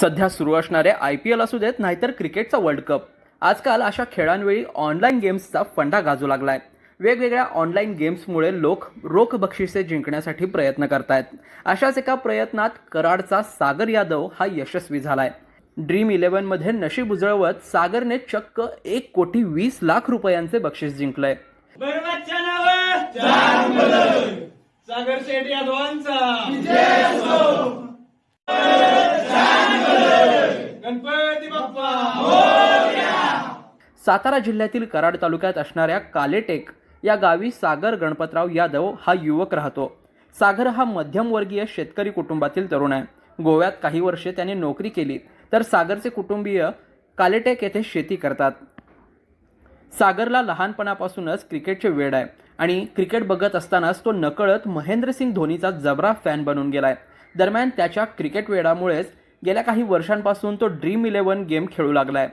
सध्या सुरू असणारे आय पी एल असू देत नाहीतर क्रिकेटचा वर्ल्ड कप. आजकाल अशा खेळांवेळी ऑनलाईन गेम्सचा फंडा गाजू लागलाय. वेगवेगळ्या ऑनलाईन गेम्समुळे लोक रोख बक्षिसे जिंकण्यासाठी प्रयत्न करतायत. अशाच एका प्रयत्नात कराडचा सागर यादव हा यशस्वी झालाय. ड्रीम इलेव्हनमध्ये नशीब उजळवत सागरने चक्क एक कोटी वीस लाख रुपयांचे बक्षीस जिंकलंय. सागर शेठ यादवांचा. सातारा जिल्ह्यातील कराड तालुक्यात असणाऱ्या कालेटेक या गावी सागर गणपतराव यादव हा युवक राहतो. सागर हा मध्यमवर्गीय शेतकरी कुटुंबातील तरुण आहे. गोव्यात काही वर्षे त्याने नोकरी केली तर सागरचे कुटुंबीय कालेटेक येथे शेती करतात. सागरला लहानपणापासूनच क्रिकेटचे वेड आहे आणि क्रिकेट बघत असतानाच तो नकळत महेंद्रसिंग धोनीचा जबरा फॅन बनून गेलाय. दरम्यान त्याच्या क्रिकेट वेडामुळेच गेल्या काही वर्षांपासून तो ड्रीम इलेव्हन गेम खेळू लागलाय.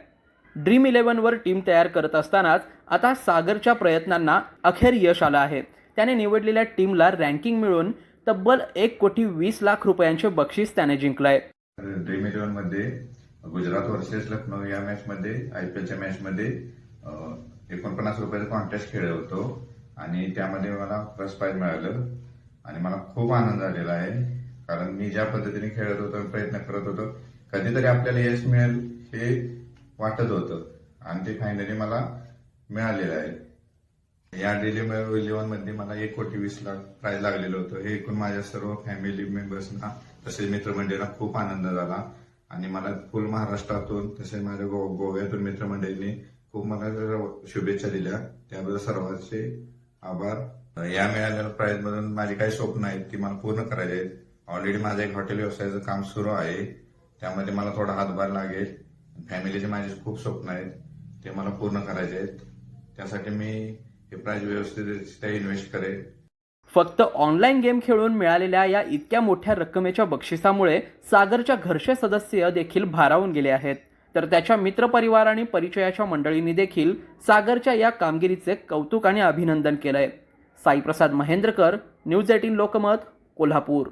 ड्रीम इलेव्हनवर टीम तयार करत असतानाच आता सागरच्या प्रयत्नांना अखेर यश आलं आहे. त्याने निवडलेल्या टीमला रँकिंग मिळून तब्बल एक कोटी वीस लाख रुपयांचे बक्षीस त्याने जिंकलंय. ड्रीम इलेव्हनमध्ये गुजरात वर्सेस लखनौ या मॅच मध्ये आयपीएलच्या मॅच मध्ये एकोणपन्नास रुपयाचा कॉन्टेस्ट खेळलो होतो. आणि त्यामध्ये मला फर्स्ट प्राईज मिळालं. आणि मला खूप आनंद झालेला आहे. कारण मी ज्या पद्धतीने खेळत होतो प्रयत्न करत होतो कधीतरी आपल्याला यश मिळेल हे वाटत होतं. आणि ते फायनली मला मिळालेलं आहे. या डेली इलेव्हनमध्ये मला एक कोटी वीस लाख प्राईज लागलेलं होतं. हे ऐकून माझ्या सर्व फॅमिली मेंबर्सना तसेच मित्रमंडळींना खूप आनंद झाला. आणि मला फुल महाराष्ट्रातून तसेच माझ्या गो गोव्यातून मित्रमंडळींनी खूप मला शुभेच्छा दिल्या. त्याबद्दल सर्वांचे आभार. या मिळालेल्या प्राईजमधून माझी काही स्वप्न आहेत ती मला पूर्ण करायची आहेत. ऑलरेडी माझं एक हॉटेल व्यवसायाचं काम सुरू आहे. त्यामध्ये मला थोडा हातभार लागेल. फॅमिलीचे माझे खूप स्वप्न आहेत. ते मला पूर्ण करायचे आहेत. त्यासाठी मी हे प्राईज व्यवस्थित इन्व्हेस्ट करेन. फक्त ऑनलाईन गेम खेळून मिळालेल्या या इतक्या मोठ्या रकमेच्या बक्षिसामुळे सागरच्या घरचे सदस्य देखील भारावून गेले आहेत. तर त्याच्या मित्रपरिवार आणि परिचयाच्या मंडळींनी देखील सागरच्या या कामगिरीचे कौतुक आणि अभिनंदन केलंय. Saiprasad Mahendrakar news eighteen Lokmat Kolhapur.